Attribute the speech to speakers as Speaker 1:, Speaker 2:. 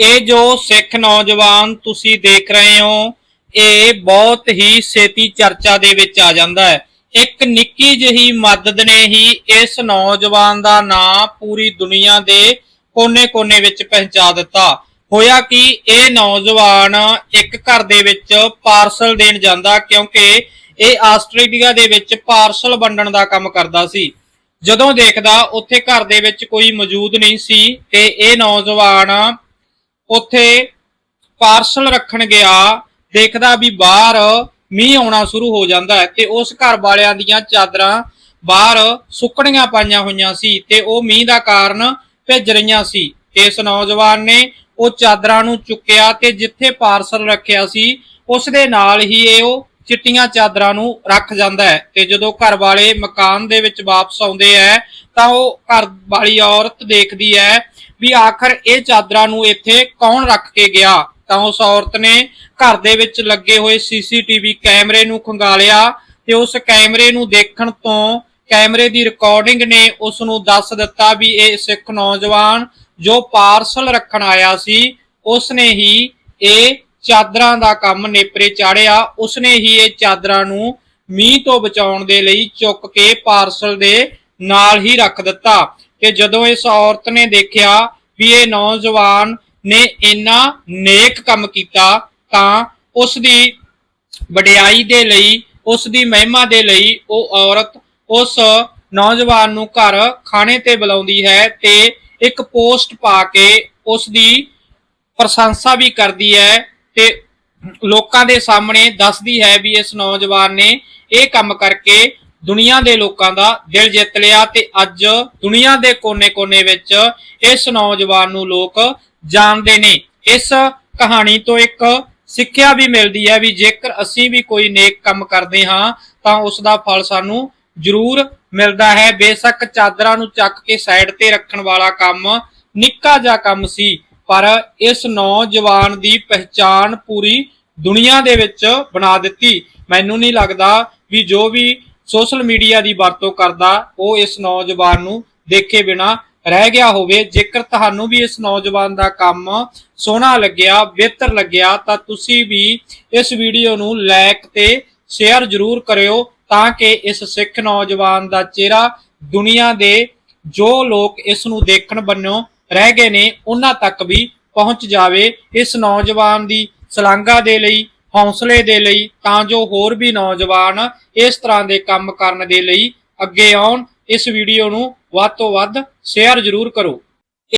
Speaker 1: ਇਹ ਜੋ ਸਿੱਖ ਨੌਜਵਾਨ ਤੁਸੀਂ ਦੇਖ ਰਹੇ ਹੋ, ਇਹ ਬਹੁਤ ਹੀ ਛੇਤੀ ਚਰਚਾ ਦੇ ਵਿੱਚ ਆ ਜਾਂਦਾ ਹੈ। ਇੱਕ ਨਿੱਕੀ ਜਿਹੀ ਮਦਦ ਨੇ ਹੀ ਇਸ ਨੌਜਵਾਨ ਦਾ ਨਾਂ ਪੂਰੀ ਦੁਨੀਆ ਦੇ ਕੋਨੇ-ਕੋਨੇ ਵਿੱਚ ਪਹੁੰਚਾ ਦਿੱਤਾ। ਹੋਇਆ ਕਿ ਇਹ ਨੌਜਵਾਨ ਇੱਕ ਘਰ ਦੇ ਵਿੱਚ ਪਾਰਸਲ ਦੇਣ ਜਾਂਦਾ ਕਿਉਂਕਿ ਇਹ ਆਸਟ੍ਰੇਲੀਆ ਦੇ ਵਿੱਚ ਪਾਰਸਲ ਵੰਡਣ ਦਾ ਕੰਮ ਕਰਦਾ ਸੀ। ਜਦੋਂ ਦੇਖਦਾ, ਉੱਥੇ ਘਰ ਦੇ ਵਿੱਚ ਕੋਈ ਮੌਜੂਦ ਨਹੀਂ ਸੀ ਤੇ ਇਹ ਨੌਜਵਾਨ ਉੱਥੇ ਪਾਰਸਲ ਰੱਖਣ ਗਿਆ, ਦੇਖਦਾ ਵੀ ਬਾਹਰ ਮੀਂਹ ਆਉਣਾ ਸ਼ੁਰੂ ਹੋ ਜਾਂਦਾ ਹੈ ਤੇ ਉਸ ਘਰ ਵਾਲਿਆਂ ਦੀਆਂ ਚਾਦਰਾਂ ਬਾਹਰ ਸੁੱਕਣੀਆਂ ਪਾਈਆਂ ਹੋਈਆਂ ਸੀ ਤੇ ਉਹ ਮੀਂਹ ਦਾ ਕਾਰਨ ਭਿੱਜ ਰਹੀਆਂ ਸੀ। ਇਸ ਨੌਜਵਾਨ ਨੇ ਉਹ ਚਾਦਰਾਂ ਨੂੰ ਚੁੱਕਿਆ ਤੇ ਜਿੱਥੇ ਪਾਰਸਲ ਰੱਖਿਆ ਸੀ, ਉਸ ਦੇ ਨਾਲ ਹੀ ਇਹ ਉਹ ਚਿੱਟੀਆਂ ਚਾਦਰਾਂ ਨੂੰ ਰੱਖ ਜਾਂਦਾ ਹੈ ਤੇ ਜਦੋਂ ਘਰ ਵਾਲੇ ਮਕਾਨ ਦੇ ਵਿੱਚ ਵਾਪਸ ਆਉਂਦੇ ਐ ਤਾਂ ਉਹ ਘਰ ਵਾਲੀ ਔਰਤ ਦੇਖਦੀ ਹੈ ਵੀ ਆਖਰ ਇਹ ਚਾਦਰਾਂ ਨੂੰ ਇੱਥੇ ਕੌਣ ਰੱਖ ਕੇ ਗਿਆ? ਤਾਂ ਉਸ ਔਰਤ ਨੇ ਘਰ ਦੇ ਵਿੱਚ ਲੱਗੇ ਹੋਏ ਸੀਸੀਟੀਵੀ ਕੈਮਰੇ ਨੂੰ ਖੰਗਾਲਿਆ ਤੇ ਉਸ ਕੈਮਰੇ ਨੂੰ ਦੇਖਣ ਤੋਂ ਕੈਮਰੇ ਦੀ ਰਿਕਾਰਡਿੰਗ ਨੇ ਉਸ ਨੂੰ ਦੱਸ ਦਿੱਤਾ ਵੀ ਇਹ ਸਿੱਖ ਨੌਜਵਾਨ ਜੋ ਪਾਰਸਲ ਰੱਖਣ ਆਇਆ ਸੀ ਉਸ ਨੇ ਹੀ ਇਹ ਚਾਦਰਾਂ ਦਾ ਕੰਮ ਨੇਪਰੇ ਚਾੜਿਆ। ਉਸ ਨੇ ਹੀ ਇਹ ਚਾਦਰਾਂ ਨੂੰ ਮੀਂਹ ਤੋਂ ਬਚਾਉਣ ਦੇ ਲਈ ਚੁੱਕ ਕੇ ਪਾਰਸਲ ਦੇ ਨਾਲ ਹੀ ਰੱਖ ਦਿੱਤਾ। ਤੇ ਜਦੋਂ ਇਸ ਔਰਤ ਨੇ ਦੇਖਿਆ ਵੀ ਇਹ ਨੌਜਵਾਨ ਨੇ ਇੰਨਾ ਨੇਕ ਕੰਮ ਕੀਤਾ, ਤਾਂ ਉਸ ਦੀ ਵਡਿਆਈ ਦੇ ਲਈ, ਉਸ ਦੀ ਮਹਿਮਾ ਦੇ ਲਈ ਉਹ ਔਰਤ ਉਸ ਨੌਜਵਾਨ ਨੂੰ ਘਰ ਖਾਣੇ ਤੇ ਬੁਲਾਉਂਦੀ ਹੈ ਤੇ ਇੱਕ ਪੋਸਟ ਪਾ ਕੇ ਉਸ ਦੀ ਪ੍ਰਸ਼ੰਸਾ ਵੀ ਕਰਦੀ ਹੈ ਤੇ ਲੋਕਾਂ ਦੇ ਸਾਹਮਣੇ ਦੱਸਦੀ ਹੈ ਵੀ ਇਸ ਨੌਜਵਾਨ ਨੇ ਇਹ ਕੰਮ ਕਰਕੇ ਦੁਨੀਆ ਦੇ ਲੋਕਾਂ ਦਾ ਦਿਲ ਜਿੱਤ ਲਿਆ ਤੇ ਅੱਜ ਦੁਨੀਆ ਦੇ ਕੋਨੇ-ਕੋਨੇ ਵਿੱਚ ਇਸ ਨੌਜਵਾਨ ਨੂੰ ਲੋਕ ਜਾਣਦੇ ਨੇ। ਇਸ ਕਹਾਣੀ ਤੋਂ ਇੱਕ ਸਿੱਖਿਆ ਵੀ ਮਿਲਦੀ ਹੈ ਵੀ ਜੇਕਰ ਅਸੀਂ ਵੀ ਕੋਈ ਨੇਕ ਕੰਮ ਕਰਦੇ ਹਾਂ, ਤਾਂ ਉਸ ਦਾ ਫਲ ਸਾਨੂੰ ਜ਼ਰੂਰ ਮਿਲਦਾ ਹੈ। ਬੇਸ਼ੱਕ ਚਾਦਰਾਂ ਨੂੰ ਚੱਕ ਕੇ ਸਾਈਡ ਤੇ ਰੱਖਣ ਵਾਲਾ ਕੰਮ ਨਿੱਕਾ ਜਿਹਾ ਕੰਮ ਸੀ, ਪਰ ਇਸ ਨੌਜਵਾਨ ਦੀ ਪਹਿਚਾਨ ਪੂਰੀ ਦੁਨੀਆ ਦੇ ਵਿੱਚ ਬਣਾ ਦਿੱਤੀ। ਮੈਨੂੰ ਨਹੀਂ ਲੱਗਦਾ ਵੀ ਜੋ ਵੀ ਸੋਸ਼ਲ ਮੀਡੀਆ ਦੀ ਵਰਤੋਂ ਕਰਦਾ ਉਹ ਇਸ ਨੌਜਵਾਨ ਨੂੰ ਦੇਖੇ ਬਿਨਾ ਰਹਿ ਗਿਆ ਹੋਵੇ। ਜੇਕਰ ਤੁਹਾਨੂੰ ਵੀ ਇਸ ਨੌਜਵਾਨ ਦਾ ਕੰਮ ਸੋਹਣਾ ਲੱਗਿਆ, ਬਿਹਤਰ ਲੱਗਿਆ, ਤਾਂ ਤੁਸੀਂ ਵੀ ਇਸ ਵੀਡੀਓ ਨੂੰ ਲਾਈਕ ਤੇ ਸ਼ੇਅਰ ਜ਼ਰੂਰ ਕਰਿਓ ਤਾਂ ਕਿ ਇਸ ਸਿੱਖ ਨੌਜਵਾਨ ਦਾ ਚਿਹਰਾ ਦੁਨੀਆ ਦੇ ਜੋ ਲੋਕ ਇਸ ਨੂੰ ਦੇਖਣ ਬੰਨੋਂ ਰਹਿ ਗਏ ਨੇ, ਉਹਨਾਂ ਤੱਕ ਵੀ ਪਹੁੰਚ ਜਾਵੇ। ਇਸ ਨੌਜਵਾਨ ਦੀ ਸਲਾਂਗਾ ਦੇ ਲਈ ਹੌਸਲੇ ਦੇ ਲਈ, ਤਾਂ ਜੋ ਹੋਰ ਵੀ ਨੌਜਵਾਨ ਇਸ ਤਰ੍ਹਾਂ ਦੇ ਕੰਮ ਕਰਨ ਦੇ ਲਈ ਅੱਗੇ ਆਉਣ। ਇਸ ਵੀਡੀਓ ਨੂੰ ਵੱਧ ਤੋਂ ਵੱਧ ਸ਼ੇਅਰ ਜ਼ਰੂਰ ਕਰੋ।